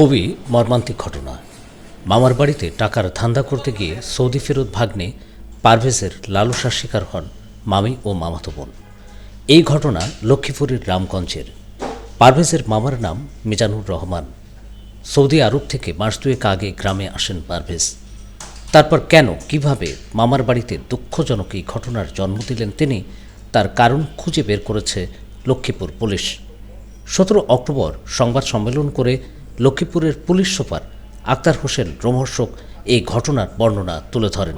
খুবই মর্মান্তিক ঘটনা। মামার বাড়িতে টাকার ধান্দা করতে গিয়ে সৌদি ফেরত ভাগ্নে পারভেজের লালসার শিকার হন মামি ও মামাতো বোন। এই ঘটনা লক্ষ্মীপুরের রামগঞ্জের। পারভেজের মামার নাম মিজানুর রহমান। সৌদি আরব থেকে মাস দুয়েক আগে গ্রামে আসেন পারভেজ। তারপর কেন, কীভাবে মামার বাড়িতে দুঃখজনক এই ঘটনার জন্ম দিলেন তিনি, তার কারণ খুঁজে বের করেছে লক্ষ্মীপুর পুলিশ। সতেরো অক্টোবর সংবাদ সম্মেলন করে লক্ষ্মীপুরের পুলিশ সুপার আক্তার হোসেন রোমহর্ষক এই ঘটনার বর্ণনা তুলে ধরেন।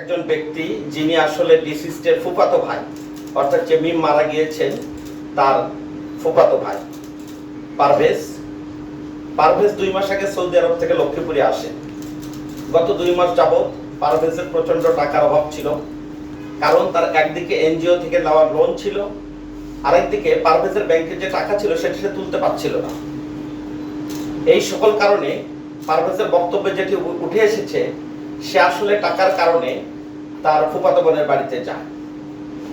একজন ব্যক্তি, যিনি আসলে ডিসিস্টের ফুফাতো ভাই, অর্থাৎ যে মিম মারা গিয়েছেন, তার ফুফাতো ভাই পারভেজ। পারভেজ দুই মাস আগে সৌদি আরব থেকে লক্ষ্মীপুরে আসে। গত দুই মাস যাবৎ পারভেজের প্রচণ্ড টাকার অভাব ছিল। কারণ তার একদিকে এনজিও থেকে নেওয়া লোন ছিল, আরেকদিকে পারভেজের ব্যাংকে যে টাকা ছিল, সেটা সে তুলতে পারছিল না। এই সকল কারণে পারভেজের বক্তব্যে যেটি উঠে এসেছে, সে আসলে টাকার কারণে তার ফুফাতো বোনের বাড়িতে যায়।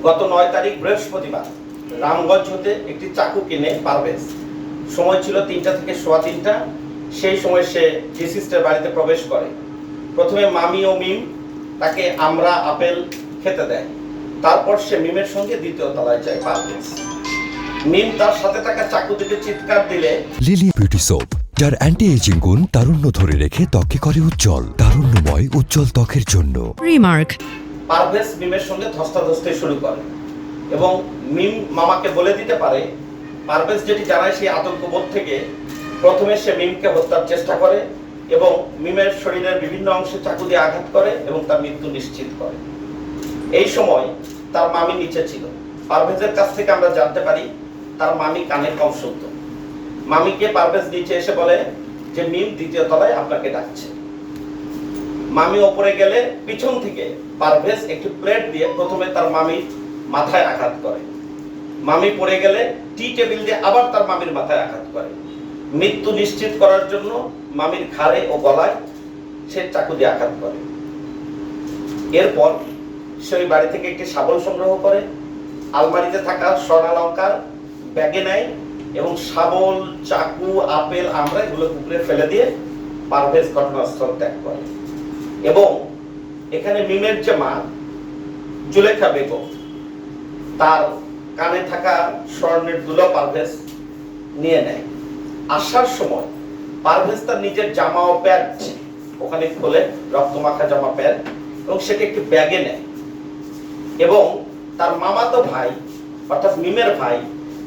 গত নয় তারিখ বৃহস্পতিবার রামগঞ্জ হতে একটি চাকু কিনে পারভেজ। সময় ছিল তিনটা থেকে সোয়া তিনটা। সেই সময় সে ডিসিস্টের বাড়িতে প্রবেশ করে। প্রথমে মামি ও মিম তাকে আমরা আপেল খেতে দেয়। তারপর সে মিমের সঙ্গে দ্বিতীয় তলায় যায় পারভেজ। মিম তার সাথে থাকা চাকু থেকে চিৎকার দিলে লিলি বিউটি সোপ যার অ্যান্টি এজিং গুণ তারুণ্য ধরে রেখে ত্বকে করে উজ্জ্বল তারুণ্যময় উজ্জ্বল ত্বকের জন্য। Remark. পারভেজ মিমের সঙ্গে ধস্তাধস্তি শুরু করে এবং মিম মামাকে বলে দিতে পারে পারভেজ যেটি জানায় সেই আতঙ্কবোধ থেকে প্রথমে সে মিমকে হত্যার চেষ্টা করে এবং মিমের শরীরের বিভিন্ন অংশে চাকু দিয়ে আঘাত করে এবং তার মৃত্যু নিশ্চিত করে। এই সময় তার মামি নিচে ছিল। পারভেজের কাছ থেকে আমরা জানতে পারি তার মামি কানে কম শুনতো মামিকে পারভেজ নিচে এসে বলে যে, মিম দ্বিতীয় তলায় আপনাকে ডাকছে। মামি ওপরে গেলে পিছন থেকে পারভেজ একটি প্লেট দিয়ে প্রথমে তার মামির মাথায় আঘাত করে। মামি পড়ে গেলে টি টেবিল দিয়ে আবার তার মামির মাথায় আঘাত করে। মৃত্যু নিশ্চিত করার জন্য মামির ঘাড়ে ও গলায় সে চাকু দিয়ে আঘাত করে। এরপর সে ওই বাড়ি থেকে একটি শাবল সংগ্রহ করে, আলমারিতে থাকা স্বর্ণালঙ্কার ব্যাগে নেয় এবং শাবল, চাকু, আপেল, আমরা এগুলো পুকুরে ফেলে দিয়ে পারভেজ ঘটনাস্থল ত্যাগ করে। এবং এখানে মিমের যে মা, জুলেখা বেগম, তার কানে থাকা স্বর্ণের দুলো পারভেজ নিয়ে নেয়। আসার সময় পারভেজ তার নিজের জামা ও প্যান্ট ওখানে খোলে, রক্তমাখা জামা প্যান্ট এবং সেটা একটি ব্যাগে নেয়। এবং তার মামাতো ভাই, অর্থাৎ মিমের ভাই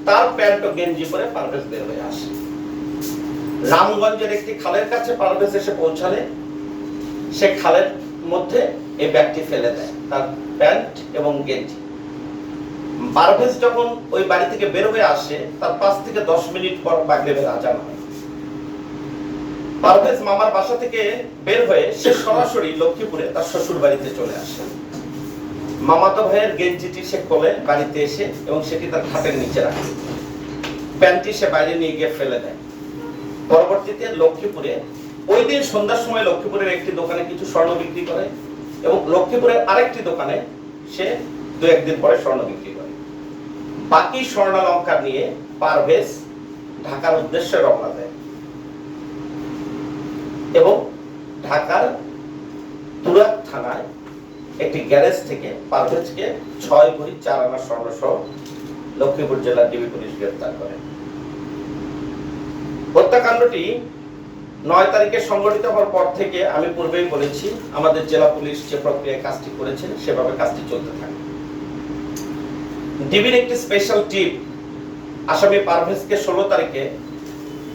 তার প্যান্ট ও গেঞ্জি পরে পারভেজ বের হয়ে আসে। রামগঞ্জের একটি খালের কাছে পারভেজ এসে পৌঁছালে, সে খালের মধ্যে এই ব্যাগটি ফেলে দেয়, তার প্যান্ট এবং গেঞ্জি। পারভেজ যখন ওই বাড়ি থেকে বের হয়ে আসে, তার পাঁচ থেকে দশ মিনিট পর বাগদেবের আজান হয়। পারভেজ মামার বাসা থেকে বের হয়ে সে সরাসরি লক্ষ্মীপুরে তার শ্বশুর বাড়িতে চলে আসে। মামাতো ভাইয়ের গেঞ্জিটি সে কোলে বাড়িতে এসে এবং সেটি তার খাটের নিচে রাখে। প্যান্টটি সে বাইরে নিয়ে গিয়ে ফেলে দেয়। পরবর্তীতে লক্ষ্মীপুরে, ওই দিন সন্ধ্যার সময় লক্ষ্মীপুরের একটি দোকানে কিছু স্বর্ণ বিক্রি করে এবং লক্ষ্মীপুরের আরেকটি দোকানে সে দু, একদিন পরে স্বর্ণ বিক্রি করে। বাকি স্বর্ণালঙ্কার নিয়ে পারভেজ ঢাকার উদ্দেশ্যে রওনা দেয় এবং ঢাকার তুরাক থানায় একটি গ্যারেজ থেকে পারভেজকে ছয় ভরি চার আনা স্বর্ণ সহ লক্ষ্মীপুর জেলার ডিবি পুলিশ গ্রেপ্তার করে। হত্যাকাণ্ডটি নয় তারিখে সংগঠিত হওয়ার পর থেকে আমি পূর্বেই বলেছি, আমাদের জেলা পুলিশ যে প্রক্রিয়ায় কাজটি করেছে, সেভাবে কাজটি চলতে থাকে ডিবির একটি স্পেশাল টিম আসামি পারভেজকে ষোলো তারিখে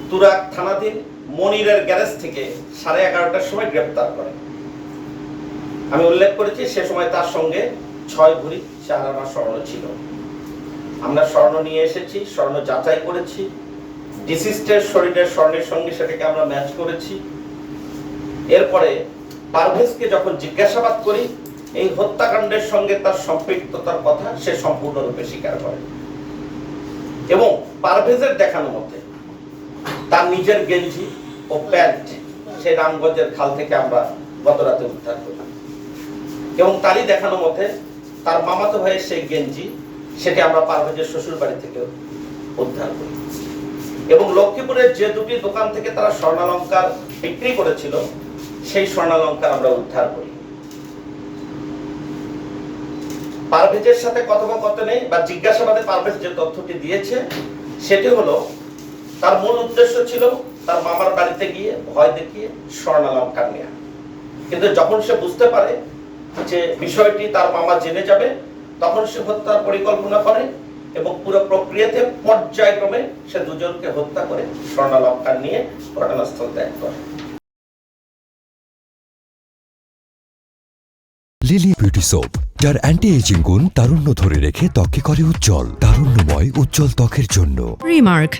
তুরাক থানাধীন মনিরের গ্যারেজ থেকে সাড়ে এগারোটার সময় গ্রেপ্তার করে। আমি উল্লেখ করেছি, সে সময় তার সঙ্গে ছয় ভরি চার স্বর্ণ ছিল। আমরা স্বর্ণ নিয়ে এসেছি, স্বর্ণ যাচাই করেছি ডিসিস্টের শরীরের স্বর্ণের সঙ্গে সেটাকে আমরা ম্যাচ করেছি। এরপরে পারভেজকে যখন জিজ্ঞাসাবাদ করি, এই হত্যাকাণ্ডের সঙ্গে তার সম্পৃক্ততার কথা সে সম্পূর্ণরূপে স্বীকার করে। এবং পারভেজের দেখানো মতে, তার নিজের গেঞ্জি ও প্যান্ট সেই রামগঞ্জের খাল থেকে আমরা গত রাতে উদ্ধার এবং তারই দেখানো মতে তার মামাতো ভাইয়ের সেই গেঞ্জি, সেটি আমরা পারভেজের শ্বশুর বাড়ি থেকে উদ্ধার করি। এবং লক্ষ্মীপুরের যে দুটি দোকান থেকে তারা স্বর্ণালঙ্কার বিক্রি করেছিল, সেই স্বর্ণালঙ্কার আমরা উদ্ধার করি। পারভেজের সাথে কথোপকথনে বা জিজ্ঞাসাবাদে পারভেজ যে তথ্যটি দিয়েছে, সেটি হলো, তার মূল উদ্দেশ্য ছিল তার মামার বাড়িতে গিয়ে ভয় দেখিয়ে স্বর্ণালঙ্কার নেওয়া কিন্তু যখন সে বুঝতে পারে যে বিষয়টি তার মামা জেনে যাবে তখন সে হত্যার পরিকল্পনা করে এবং পুরো প্রক্রিয়াতে পর্যায়ক্রমে সে দুজনকে হত্যা করে স্বর্ণালঙ্কার নিয়ে ঘটনাস্থল ত্যাগ করে। লিলি বিউটি সোপ যার অ্যান্টি এজিং গুণ তারুণ্য ধরে রেখে ত্বকে করে উজ্জ্বল তারুণ্যময় উজ্জ্বল ত্বকের জন্য। Remark,